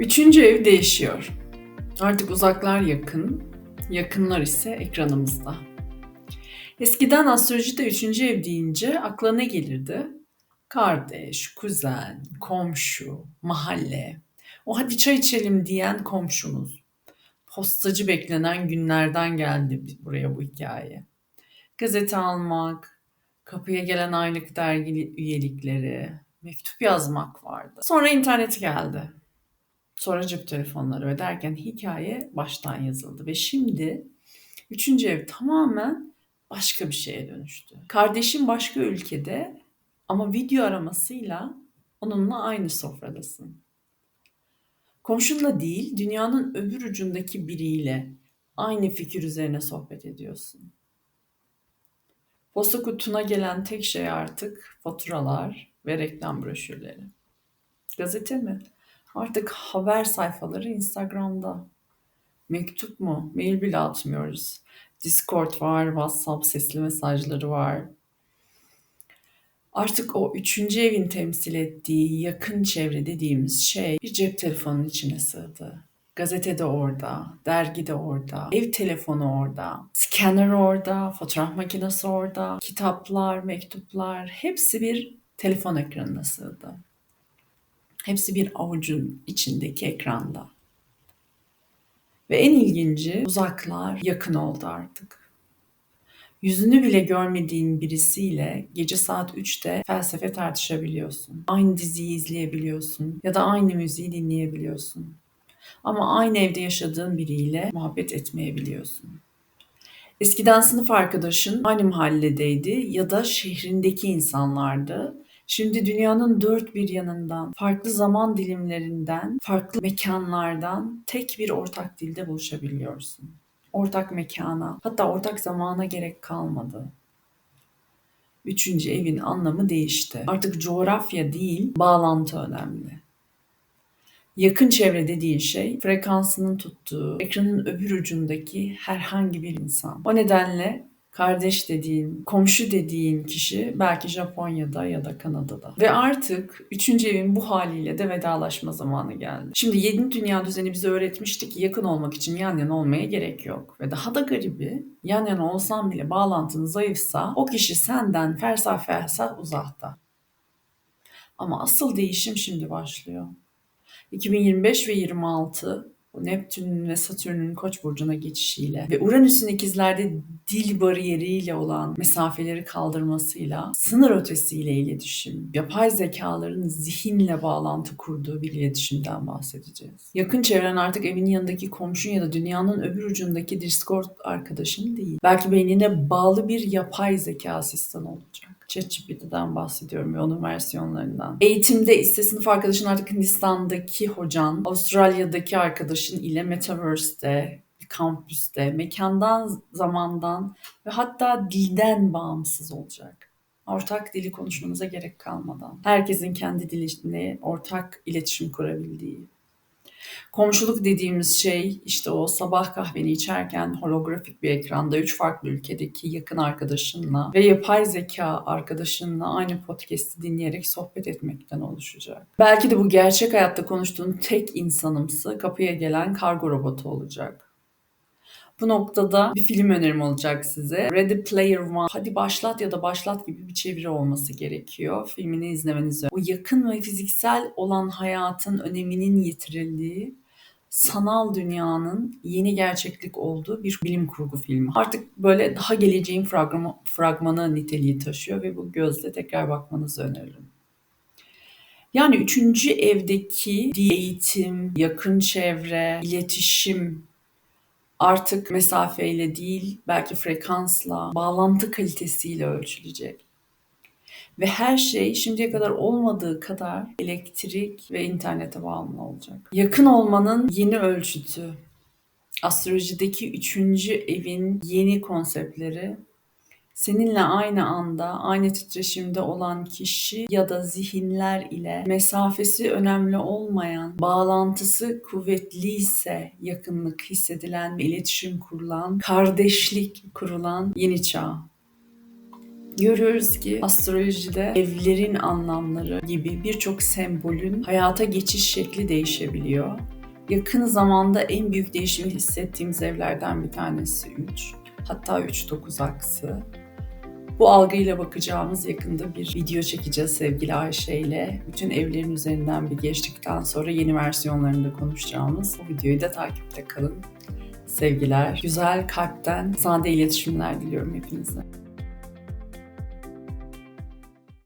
Üçüncü ev değişiyor. Artık uzaklar yakın, yakınlar ise ekranımızda. Eskiden astrolojide üçüncü ev deyince akla ne gelirdi? Kardeş, kuzen, komşu, mahalle. O hadi çay içelim diyen komşumuz. Postacı beklenen günlerden geldi buraya bu hikaye. Gazete almak, kapıya gelen aylık dergi üyelikleri, mektup yazmak vardı. Sonra internet geldi. Sonra cep telefonları ve derken hikaye baştan yazıldı. Ve şimdi üçüncü ev tamamen başka bir şeye dönüştü. Kardeşim başka ülkede ama video aramasıyla onunla aynı sofradasın. Komşunla değil, dünyanın öbür ucundaki biriyle aynı fikir üzerine sohbet ediyorsun. Posta kutuna gelen tek şey artık faturalar ve reklam broşürleri. Gazete mi? Artık haber sayfaları Instagram'da. Mektup mu? Mail bile atmıyoruz. Discord var, WhatsApp sesli mesajları var. Artık o üçüncü evin temsil ettiği yakın çevre dediğimiz şey bir cep telefonunun içine sığdı. Gazete de orada, dergi de orada, ev telefonu orada, scanner orada, fotoğraf makinesi orada, kitaplar, mektuplar hepsi bir telefon ekranına sığdı. Hepsi bir avucun içindeki ekranda. Ve en ilginci uzaklar yakın oldu artık. Yüzünü bile görmediğin birisiyle gece saat 3'te felsefe tartışabiliyorsun. Aynı diziyi izleyebiliyorsun ya da aynı müziği dinleyebiliyorsun. Ama aynı evde yaşadığın biriyle muhabbet etmeyebiliyorsun. Eskiden sınıf arkadaşın aynı mahalledeydi ya da şehrindeki insanlardı Şimdi dünyanın dört bir yanından, farklı zaman dilimlerinden, farklı mekanlardan tek bir ortak dilde buluşabiliyorsun. Ortak mekana, hatta ortak zamana gerek kalmadı. Üçüncü evin anlamı değişti. Artık coğrafya değil, bağlantı önemli. Yakın çevre dediğin şey frekansının tuttuğu ekranın öbür ucundaki herhangi bir insan. O nedenle kardeş dediğin, komşu dediğin kişi belki Japonya'da ya da Kanada'da. Ve artık üçüncü evin bu haliyle de vedalaşma zamanı geldi. Şimdi yeni dünya düzeni bize öğretmişti ki yakın olmak için yan yana olmaya gerek yok. Ve daha da garibi yan yana olsan bile bağlantın zayıfsa o kişi senden fersah fersah uzakta. Ama asıl değişim şimdi başlıyor. 2025 ve 26 Neptün'ün ve Satürn'ün Koç burcuna geçişiyle ve Uranüs'ün ikizlerde dil bariyeriyle olan mesafeleri kaldırmasıyla sınır ötesiyle iletişim, yapay zekaların zihinle bağlantı kurduğu bir iletişimden bahsedeceğiz. Yakın çevren artık evinin yanındaki komşun ya da dünyanın öbür ucundaki Discord arkadaşın değil. Belki beynine bağlı bir yapay zeka asistan olacak. ChatGPT'den bahsediyorum ve onun versiyonlarından. Eğitimde ise sınıf arkadaşın artık Hindistan'daki hocan, Avustralya'daki arkadaşın ile Metaverse'de, kampüste, mekandan, zamandan ve hatta dilden bağımsız olacak. Ortak dili konuşmamıza gerek kalmadan. Herkesin kendi dilini ortak iletişim kurabildiği. Komşuluk dediğimiz şey işte o sabah kahveni içerken holografik bir ekranda üç farklı ülkedeki yakın arkadaşınla ve yapay zeka arkadaşınla aynı podcast'i dinleyerek sohbet etmekten oluşacak. Belki de bu gerçek hayatta konuştuğun tek insanımsı kapıya gelen kargo robotu olacak. Bu noktada bir film önerim olacak size. Ready Player One. Hadi başlat ya da başlat gibi bir çeviri olması gerekiyor. Filmini izlemeniz O yakın ve fiziksel olan hayatın öneminin yitirildiği sanal dünyanın yeni gerçeklik olduğu bir bilim kurgu filmi. Artık böyle daha geleceğin fragmanı, fragmanı niteliği taşıyor ve bu gözle tekrar bakmanızı öneririm. Yani üçüncü evdeki eğitim, yakın çevre, iletişim artık mesafeyle değil belki frekansla, bağlantı kalitesiyle ölçülecek. Ve her şey şimdiye kadar olmadığı kadar elektrik ve internete bağımlı olacak. Yakın olmanın yeni ölçütü, astrolojideki üçüncü evin yeni konseptleri seninle aynı anda, aynı titreşimde olan kişi ya da zihinler ile mesafesi önemli olmayan, bağlantısı kuvvetliyse yakınlık hissedilen, iletişim kurulan, kardeşlik kurulan yeni çağ. Görüyoruz ki astrolojide evlerin anlamları gibi birçok sembolün hayata geçiş şekli değişebiliyor. Yakın zamanda en büyük değişimi hissettiğimiz evlerden bir tanesi 3. Hatta 3-9 aksı. Bu algıyla bakacağımız yakında bir video çekeceğiz sevgili Ayşe ile. Bütün evlerin üzerinden bir geçtikten sonra yeni versiyonlarını da konuşacağımız bu videoyu da takipte kalın. Sevgiler, güzel kalpten sade iletişimler diliyorum hepinize.